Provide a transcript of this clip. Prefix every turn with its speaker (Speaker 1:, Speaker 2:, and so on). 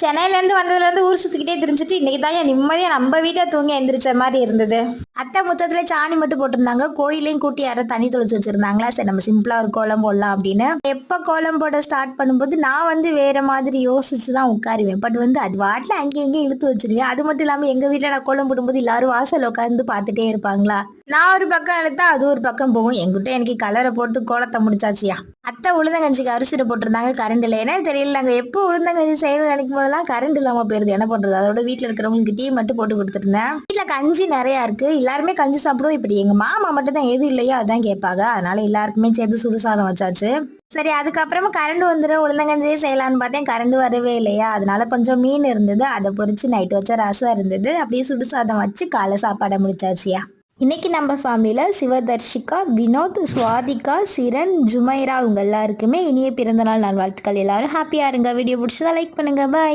Speaker 1: சென்னையிலேருந்து வந்ததுலேருந்து ஊர் சுற்றிக்கிட்டே தெரிஞ்சுட்டு இன்றைக்கி தான் என் நிம்மதியாக நம்ம வீட்டில் தூங்கி எழுந்திரிச்ச மாதிரி இருந்தது. அத்தை முத்தத்தில் சாணி மட்டும் போட்டிருந்தாங்க. கோயிலையும் கூட்டி யாரோ தண்ணி தொளிச்சு வச்சிருந்தாங்களா? சரி நம்ம சிம்பிளாக ஒரு கோலம் போடலாம் அப்படின்னு. எப்போ கோலம் போட ஸ்டார்ட் பண்ணும்போது நான் வந்து வேற மாதிரி யோசிச்சு தான் உட்காருவேன். பட் வந்து அது வாட்டில் அங்கேயும் இங்கேயும் இழுத்து வச்சிருவேன். அது மட்டும் இல்லாமல் எங்கள் வீட்டில் நான் கோலம் போடும்போது எல்லாரும் வாசல் உட்காந்து பார்த்துட்டே இருப்பாங்களா? நான் ஒரு பக்கம் இழுத்தா அது ஒரு பக்கம் போகும். என்கிட்ட எனக்கு கலரை போட்டு கோலத்தை முடிச்சாச்சியா? அத்தை உளுந்தங்கஞ்சிக்கு அரிசியில் போட்டிருந்தாங்க. கரண்ட் இல்லை. ஏன்னா தெரியல நாங்கள் எப்போ உளுந்தங்கஞ்சி செய்யணும்னு நினைக்கும் போதெல்லாம் கரண்ட் இல்லாமல் போயிருது. என்ன பண்ணுறது அதோட வீட்டில் இருக்கிறவங்களுக்கு டீ மட்டும் போட்டு கொடுத்துருந்தேன் வீட்டில் கஞ்சி நிறையா இருக்குது எல்லாருமே கஞ்சி சாப்பிடுவோம். இப்படி எங்கள் மாமா மட்டும் தான் எது இல்லையோ அதான் கேட்பாங்க. அதனால எல்லாருக்குமே சேர்த்து சுடுசாதம் வச்சாச்சு. சரி அதுக்கப்புறமா கரண்ட் வந்துடும் உளுந்தங்கஞ்சியே செய்யலான்னு பார்த்தேன். கரண்ட் வரவே இல்லையா. அதனால கொஞ்சம் மீன் இருந்தது. அதை பொறிச்சு நைட்டு வச்ச ரசம் இருந்தது. அப்படியே சுடுசாதம் வச்சு காலை சாப்பாடை முடிச்சாச்சியா. இன்னைக்கு நம்ம ஃபேமிலியில் சிவதர்ஷிகா வினோத் சுவாதிகா சிரண் ஜுமைரா இவங்க எல்லாருக்குமே இனிய பிறந்தநாள் நல்வாழ்த்துக்கள். எல்லாரும் ஹாப்பியாக இருங்க. வீடியோ பிடிச்சதா லைக் பண்ணுங்க. பாய்